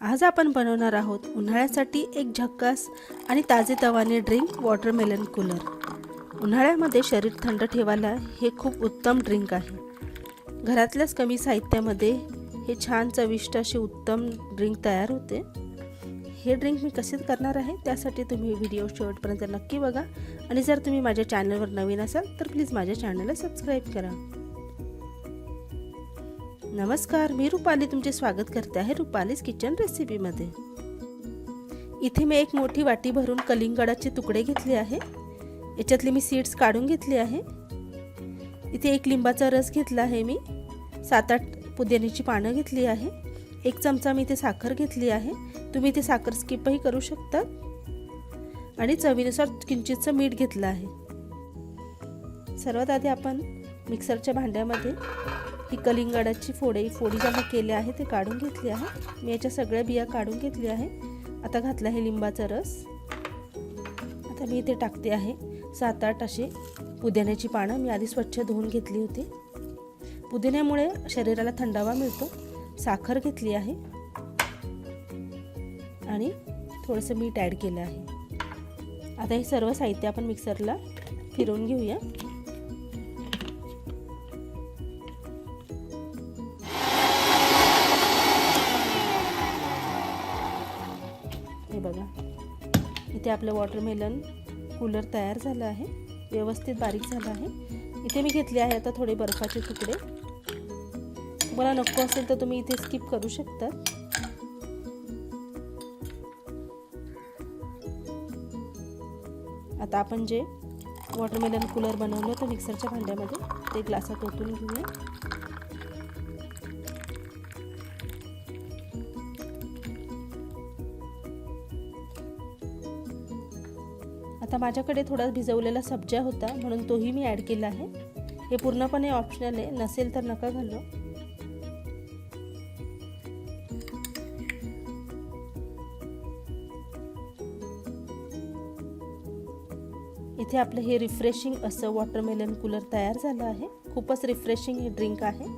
आज आपण बनवणार आहोत उन्हाळ्यासाठी एक झक्कास आणि ताजेतवाने ड्रिंक वॉटरमेलन कूलर. उन्हाळ्यामध्ये शरीर थंड ठेवायला हे खूप उत्तम ड्रिंक आहे. घरातल्याच कमी साहित्यामध्ये हे छान चविष्ट असे उत्तम ड्रिंक तयार होते. हे ड्रिंक मी कसे करणार आहे त्यासाठी तुम्ही व्हिडिओ शेवटपर्यंत नक्की बघा आणि जर तुम्ही माझ्या चॅनलवर नवीन असाल तर प्लीज माझ्या चॅनलला सबस्क्राईब करा. नमस्कार मी रुपाली तुमचे स्वागत करते आहे रुपालीज किचन रेसिपीमध्ये इथे मी एक मोठी वाटी भरून कलिंगडाचे तुकडे घेतले आहे. याच्यातले मी सीड्स काढून घेतले आहे. इथे एक लिंबाचा रस घेतला आहे मी. सात आठ पुदिन्याची पानं घेतली आहे. एक चमचा मी इथे साखर घेतली आहे. तुम्ही इथे साखर स्किपही करू शकता. आणि चवीनुसार किंचितचं मीठ घेतलं आहे. सर्वात आधी आपण मिक्सरच्या भांड्यामध्ये ही कलिंगडाची फोडे फोडी ज्या केल्या आहे ते काढून घेतली आहे. मी याच्या सगळ्या बिया काढून घेतली आहे. आता घातला आहे लिंबाचा रस. आता मी इथे टाकते आहे सात आठ असे पुदिन्याची पानं. मी आधी स्वच्छ धुवून घेतली होती. पुदिन्यामुळे शरीराला थंडावा मिळतो. साखर घेतली आहे. आणि थोडंसं मीठ ॲड केलं आहे. आता हे सर्व साहित्य आपण मिक्सरला फिरवून घेऊया. बघा. इथे आपलं वॉटरमेलन कूलर तयार झालं आहे. व्यवस्थित बारीक झालं आहे. इथे मी घेतले आहे आता थोडे बर्फाचे तुकडे. तुम्हाला नको असेल तर तुम्ही इथे स्किप करू शकता. आता आपण जे वॉटरमेलन कूलर बनवलं होतं मिक्सरच्या भांड्यामध्ये ते ग्लासात ओतून घेऊया. आता माझ्याकडे थोडा भिजवलेला सब्जा होता म्हणून तोही मी ॲड केला आहे. हे पूर्णपणे ऑप्शनल आहे नसेल तर नका घालू. इथे आपलं हे रिफ्रेशिंग असं वॉटरमेलन कूलर तयार झालं आहे. खूपच रिफ्रेशिंग हे ड्रिंक आहे.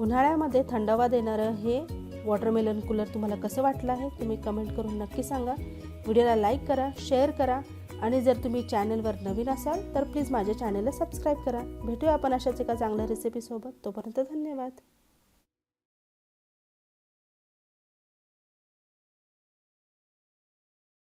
उन्हाळ्यामध्ये थंडावा देणारं हे वॉटरमेलन कूलर तुम्हाला कसं वाटलं आहे तुम्ही कमेंट करून नक्की सांगा. व्हिडिओला लाईक करा शेअर करा. आणि जर तुम्ही चॅनलवर नवीन असाल तर प्लीज माझ्या चॅनलला सबस्क्राईब करा. भेटूया आपण अशाच एका चांगल्या रेसिपीसोबत तोपर्यंत धन्यवाद.